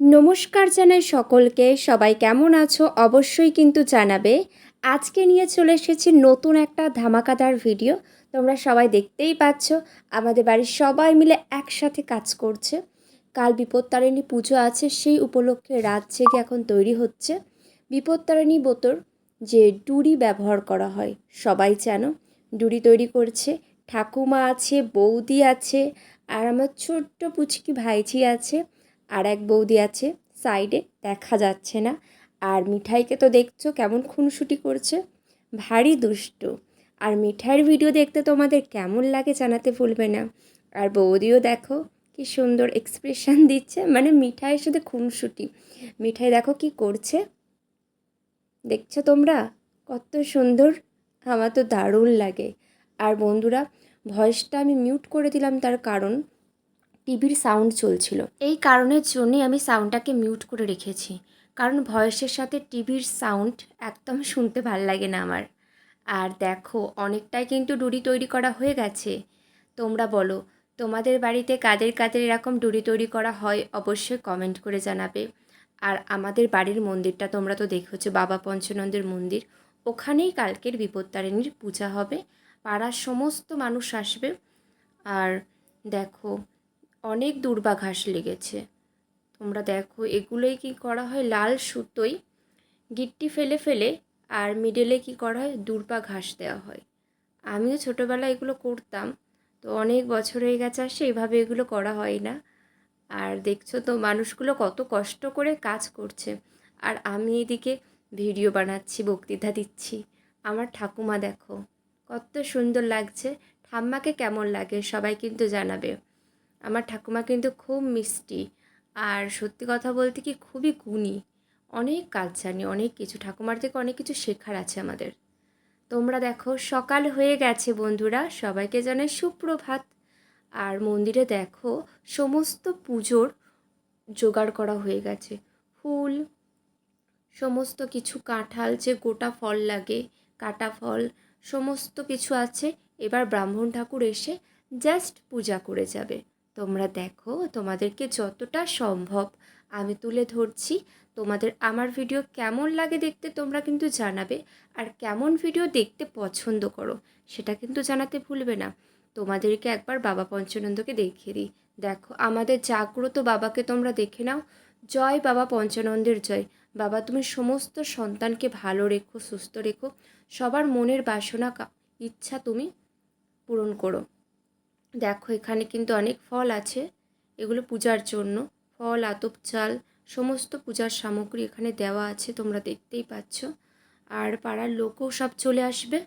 নমস্কার জানাই সকলকে। সবাই কেমন আছো? অবশ্যই কিন্তু জানাবে। আজকে নিয়ে চলে এসেছি নতুন একটা ধামাকাদার ভিডিও। তোমরা সবাই দেখতেই পাচ্ছ, আমাদের বাড়ির সবাই মিলে একসাথে কাজ করছে। কাল বিপত্তারিণী পুজো আছে, সেই উপলক্ষে রাত জেগে এখন তৈরি হচ্ছে। বিপত্তারিণী বোতর যে ডুরি ব্যবহার করা হয়, সবাই জানো, ডুরি তৈরি করছে। ঠাকুমা আছে, বৌদি আছে, আর আমার ছোট্ট পুচকি ভাইঝি আছে। আর এক বৌদি আছে সাইডে, দেখা যাচ্ছে না। আর মিঠাইকে তো দেখছ কেমন খুনসুটি করছে। ভারী দুষ্টু। আর মিঠাইয়ের ভিডিও দেখতে তোমাদের কেমন লাগে জানাতে ভুলবে না। আর বৌদিও দেখো কি সুন্দর এক্সপ্রেশন দিচ্ছে। মানে মিঠাইয়ের সাথে খুনসুটি। মিঠাই দেখো কি করছে। দেখছ তোমরা? কত সুন্দর। আমার তো দারুণ লাগে। আর বন্ধুরা ভয়েসটা আমি মিউট করে দিলাম তার কারণ। টিভির সাউন্ড চলছিল। এই কারণের জন্যই আমি সাউন্ডটাকে মিউট করে রেখেছি। কারণ ভয়েসের সাথে টিভির সাউন্ড একদম শুনতে ভালো লাগে না আমার। আর দেখো, অনেকটাই কিন্তু ডুরি তৈরি করা হয়ে গেছে। তোমরা বলো, তোমাদের বাড়িতে কাদের কাদের এরকম ডুরি তৈরি করা হয় অবশ্যই কমেন্ট করে জানাবে। আর আমাদের বাড়ির মন্দিরটা তোমরা তো দেখেছ, বাবা পঞ্চনন্দের মন্দির। ওখানেই কালকের বিপত্তারিণীর পূজা হবে। পাড়ার সমস্ত মানুষ আসবে। আর দেখো অনেক দূর্বা ঘাস লেগেছে। তোমরা দেখো, এগুলোই কি করা হয়? লাল সুতোই গিট্টি ফেলে ফেলে আর মিডলে কি করা হয়? দূর্বা ঘাস দেওয়া হয়। আমিও ছোটোবেলায় এগুলো করতাম, তো অনেক বছর হয়ে গেছে আর সেইভাবে এগুলো করা হয় না। আর দেখছ তো, মানুষগুলো কত কষ্ট করে কাজ করছে। আর আমি এদিকে ভিডিও বানাচ্ছি, বক্তৃতা দিচ্ছি। আমার ঠাকুমা দেখো, কত সুন্দর লাগছে। ঠাম্মাকে কেমন লাগে? সবাই কিন্তু জানাবে। আমার ঠাকুমা কিন্তু খুব মিষ্টি। আর সত্যি কথা বলতে কি খুবই গুণী। অনেক কাজ জানি অনেক কিছু। ঠাকুমার থেকে অনেক কিছু শেখার আছে আমাদের। তোমরা দেখো, সকাল হয়ে গেছে বন্ধুরা। সবাইকে জানাই সুপ্রভাত। আর মন্দিরে দেখো, সমস্ত পুজোর জোগাড় করা হয়ে গেছে। ফুল, সমস্ত কিছু কাঁঠাল, যে গোটা ফল লাগে, কাটা ফল, সমস্ত কিছু আছে। এবার ব্রাহ্মণ ঠাকুর এসে জাস্ট পূজা করে যাবে। তোমরা দেখো তোমাদেরকে যতটা সম্ভব আমি তুলে ধরছি। তোমাদের আমার ভিডিও কেমন লাগে দেখতে তোমরা কিন্তু জানাবে। আর কেমন ভিডিও দেখতে পছন্দ করো সেটা কিন্তু জানাতে ভুলবে না। তোমাদেরকে একবার বাবা পঞ্চানন্দকে দেখিয়ে দিই। দেখো আমাদের জাগ্রত বাবাকে তোমরা দেখে নাও। জয় বাবা পঞ্চানন্দের জয়। বাবা তুমি সমস্ত সন্তানকে ভালো রেখো, সুস্থ রেখো। সবার মনের বাসনা ইচ্ছা তুমি পূরণ করো। দেখো, এখানে কিন্তু অনেক ফল আছে। এগুলো পূজার জন্য। ফল, আতপ চাল, সমস্ত পূজার সামগ্রী এখানে দেওয়া আছে, তোমরা দেখতেই পাচ্ছ। আর পাড়ার লোকও সব চলে আসবে।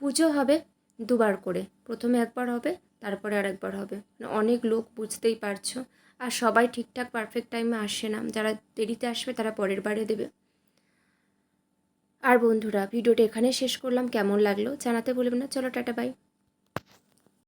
পুজো হবে দুবার করে। প্রথমে একবার হবে, তারপরে আর একবার হবে। অনেক লোক, বুঝতেই পারছ। আর সবাই ঠিকঠাক পারফেক্ট টাইমে আসে না। যারা দেরিতে আসবে, তারা পরের বারে দেবে। আর বন্ধুরা, ভিডিওটা এখানে শেষ করলাম। কেমন লাগল জানাতে বলবেন না। চলো, টাটা বাই